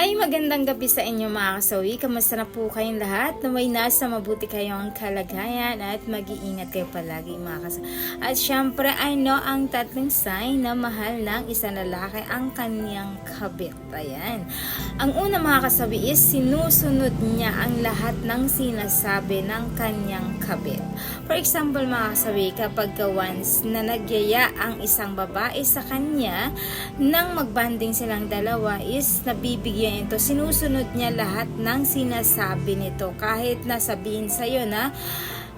Hi, magandang gabi sa inyo mga kasawi. Kamusta na po kayong lahat? Naway nasa mabuti kayong kalagayan at mag-iingat kayo palagi mga kasawi. At syempre, I know ang tatlong sign na mahal ng isang lalaki ang kanyang kabit. Ayan. Ang una mga kasawi is sinusunod niya ang lahat ng sinasabi ng kanyang kabit. For example mga kasawi, kapag ka once na nagyaya ang isang babae sa kanya, nang magbanding silang dalawa is nabibigyan ito. Sinusunod niya lahat ng sinasabi nito. Kahit nasabihin sa'yo na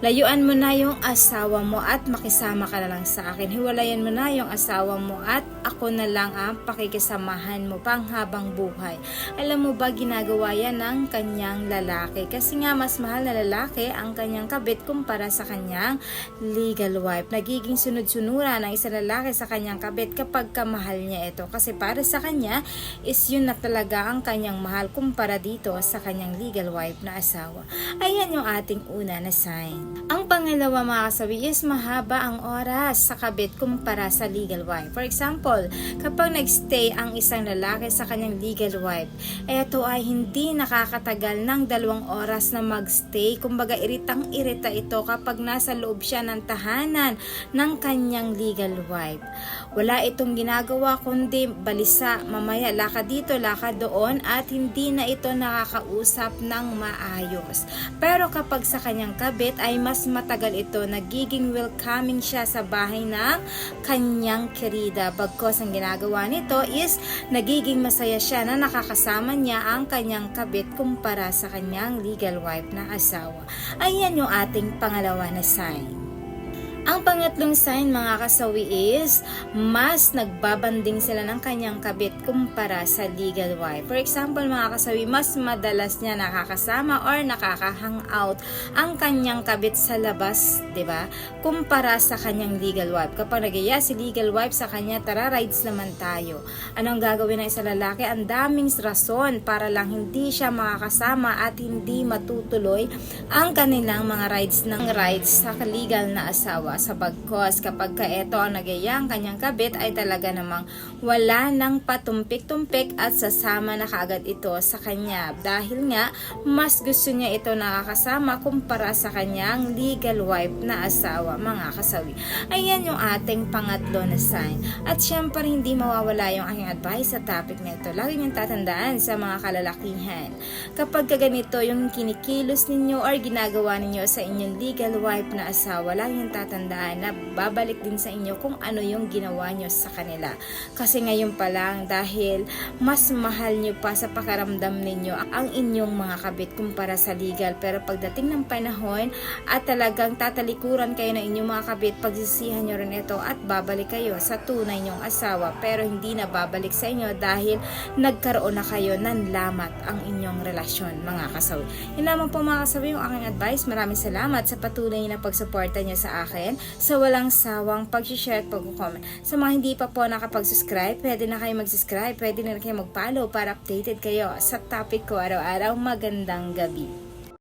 layuan mo na yung asawa mo at makisama ka na lang sa akin. Hiwalayan mo na yung asawa mo at ako na lang ang pakikisamahan mo pang habang buhay. Alam mo ba ginagawa yan ng kanyang lalaki? Kasi nga mas mahal na lalaki ang kanyang kabit kumpara sa kanyang legal wife. Nagiging sunod-sunura ng isang lalaki sa kanyang kabit kapag kamahal niya ito. Kasi para sa kanya is yun na talaga ang kanyang mahal kumpara dito sa kanyang legal wife na asawa. Ayan yung ating una na sign. Ang pangalawa mga kasawi is mahaba ang oras sa kabit kumpara sa legal wife. For example, kapag nagstay ang isang lalaki sa kanyang legal wife, eto ay hindi nakakatagal ng dalawang oras na magstay. Kumbaga iritang irita ito kapag nasa loob siya ng tahanan ng kanyang legal wife. Wala itong ginagawa kundi balisa, mamaya lakad dito, lakad doon at hindi na ito nakakausap ng maayos. Pero kapag sa kanyang kabit ay mas matagal ito, nagiging welcoming siya sa bahay ng kanyang kerida. Bagkos ang ginagawa nito is nagiging masaya siya na nakakasama niya ang kanyang kabit kumpara sa kanyang legal wife na asawa. Ayan yung ating pangalawa na sign. Ang pangatlong sign mga kasawi is mas nagbabanding sila ng kanyang kabit kumpara sa legal wife. For example mga kasawi, mas madalas niya nakakasama or nakaka-hangout ang kanyang kabit sa labas, 'di ba? Kumpara sa kanyang legal wife. Kapag nagaya si legal wife sa kanya, tara rides naman tayo. Anong gagawin ng isang lalaki? Ang daming rason para lang hindi siya makakasama at hindi matutuloy ang kanilang mga rides ng rides sa legal na asawa sa bagkos. Kapag ka ito ang nagayang kanyang kabit ay talaga namang wala nang patumpik-tumpik at sasama na kaagad ito sa kanya. Dahil nga, mas gusto niya ito nakakasama kumpara sa kanyang legal wife na asawa, mga kasawi. Ayan yung ating pangatlo na sign. At syempre, hindi mawawala yung aking advice sa topic na ito. Lagi niyong tatandaan sa mga kalalakihan. Kapag ka ganito yung kinikilos ninyo or ginagawa ninyo sa inyong legal wife na asawa, lagi niyong tatandaan na babalik din sa inyo kung ano yung ginawa nyo sa kanila. Kasi ngayon pa lang, dahil mas mahal nyo pa sa pakaramdam ninyo ang inyong mga kabit kumpara sa legal. Pero pagdating ng panahon at talagang tatalikuran kayo ng inyong mga kabit, pagsisihan nyo rin ito at babalik kayo sa tunay nyong asawa. Pero hindi na babalik sa inyo dahil nagkaroon na kayo ng lamat ang inyong relasyon, mga kasawi. Yun lamang po mga kasawi yung aking advice. Maraming salamat sa patuloy na pagsuporta nyo sa akin sa walang sawang pag-share at pag-comment. Sa mga hindi pa po nakapag-subscribe, pwede na kayo mag-subscribe, pwede na kayo mag-follow para updated kayo sa topic ko araw-araw. Magandang gabi.